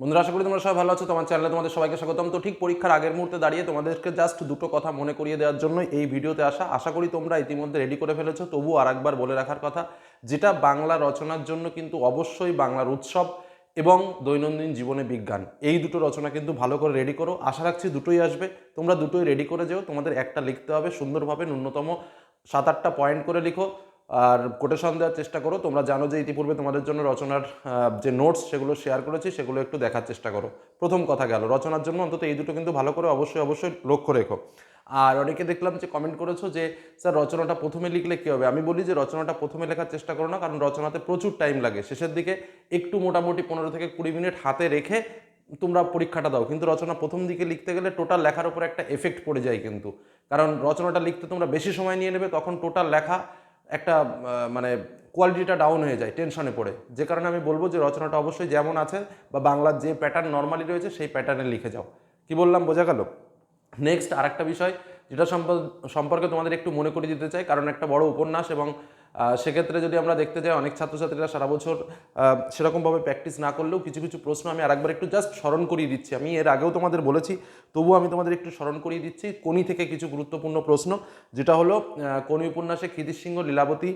বন্ধুরা, আশা করি তোমরা সবাই ভালো আছো। তোমার চ্যানেলে তোমাদের সবাইকে স্বাগতম। তো ঠিক পরীক্ষার আগের মুহূর্তে দাঁড়িয়ে তোমাদেরকে জাস্ট দুটো কথা মনে করিয়ে দেওয়ার জন্য এই ভিডিওতে আসা। আশা করি তোমরা ইতিমধ্যে রেডি করে ফেলেছো। তবু আর একবার বলে রাখার কথা, যেটা বাংলা রচনার জন্য কিন্তু অবশ্যই বাংলার উৎসব এবং দৈনন্দিন জীবনে বিজ্ঞান। এই দুটো রচনা কিন্তু ভালো করে রেডি করো। আশা রাখছি দুটোই আসবে। তোমরা দুটোই রেডি করে যেও। তোমাদের একটা লিখতে হবে সুন্দরভাবে ন্যূনতম সাত আটটা পয়েন্ট করে লিখো। আর কোটেশন দেওয়ার চেষ্টা করো। তোমরা জানো যে ইতিপূর্বে তোমাদের জন্য রচনার যে নোটস সেগুলো শেয়ার করেছি, সেগুলো একটু দেখার চেষ্টা করো। প্রথম কথা গেল, রচনার জন্য অন্তত এই দুটো কিন্তু ভালো করে অবশ্যই অবশ্যই লক্ষ্য রেখো। আর অনেকে দেখলাম যে কমেন্ট করেছ যে, স্যার, রচনাটা প্রথমে লিখলে কী হবে? আমি বলি যে, রচনাটা প্রথমে লেখার চেষ্টা করো না, কারণ রচনাতে প্রচুর টাইম লাগে। শেষের দিকে একটু মোটামুটি পনেরো থেকে কুড়ি মিনিট হাতে রেখে তোমরা পরীক্ষাটা দাও। কিন্তু রচনা প্রথম দিকে লিখতে গেলে টোটাল লেখার উপর একটা এফেক্ট পড়ে যায় কিন্তু। কারণ রচনাটা লিখতে তোমরা বেশি সময় নিয়ে নেবে, তখন টোটাল লেখা একটা মানে কোয়ালিটিটা ডাউন হয়ে যায় টেনশনে পড়ে। যে কারণে আমি বলব যে রচনাটা অবশ্যই যেমন আছে বা বাংলার যে প্যাটার্ন নর্মালি রয়েছে, সেই প্যাটার্নে লিখে যাও। কি বললাম, বোঝা গেল? নেক্সট আরেকটা বিষয়, যেটা সম্পর্ক- তোমাদের একটু মনে করে দিতে চাই, কারণ একটা বড় উপন্যাস এবং সেক্ষেত্রে যদি আমরা দেখতে যাই, অনেক ছাত্রছাত্রীরা সারা বছর সেরকমভাবে প্র্যাকটিস না করলেও কিছু কিছু প্রশ্ন আমি আরেকবার একটু জাস্ট স্মরণ করিয়ে দিচ্ছি। আমি এর আগেও তোমাদের বলেছি, তবুও আমি তোমাদের একটু স্মরণ করিয়ে দিচ্ছি কোনি থেকে কিছু গুরুত্বপূর্ণ প্রশ্ন, যেটা হলো কোনি উপন্যাসে খিদির সিংহ লীলাবতী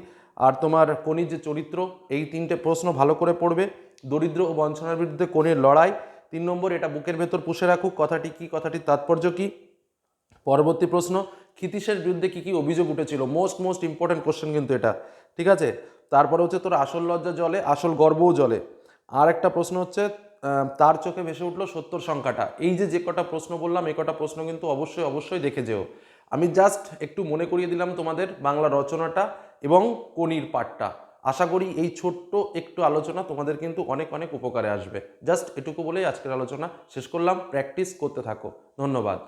আর তোমার কোনির যে চরিত্র, এই তিনটে প্রশ্ন ভালো করে পড়বে। দরিদ্র ও বঞ্চনার বিরুদ্ধে কোনির লড়াই। তিন নম্বর, এটা বুকের ভেতর পুষে রাখুক। কথাটি কি? কথাটির তাৎপর্য কি? পরবর্তী প্রশ্ন ক্ষিতীশের বিরুদ্ধে কি কি অভিযোগ উঠেছিল? মোস্ট মোস্ট ইম্পর্টেন্ট কোশ্চেন কিন্তু এটা। ঠিক আছে? তারপরে হচ্ছে তোর আসল লজ্জা জলে, আসল গর্বও জলে। আর একটা প্রশ্ন হচ্ছে তার চোখে ভেসে উঠল সত্তর সংখ্যাটা। এই যে যে কটা প্রশ্ন বললাম, এই কটা প্রশ্ন কিন্তু অবশ্যই অবশ্যই দেখে যেও। আমি জাস্ট একটু মনে করিয়ে দিলাম তোমাদের বাংলা রচনাটা এবং কনির পাঠটা। আশা করি এই ছোট্ট একটু আলোচনা তোমাদের কিন্তু অনেক অনেক উপকারে আসবে। জাস্ট এটুকু বলেই আজকের আলোচনা শেষ করলাম। প্র্যাকটিস করতে থাকো। ধন্যবাদ।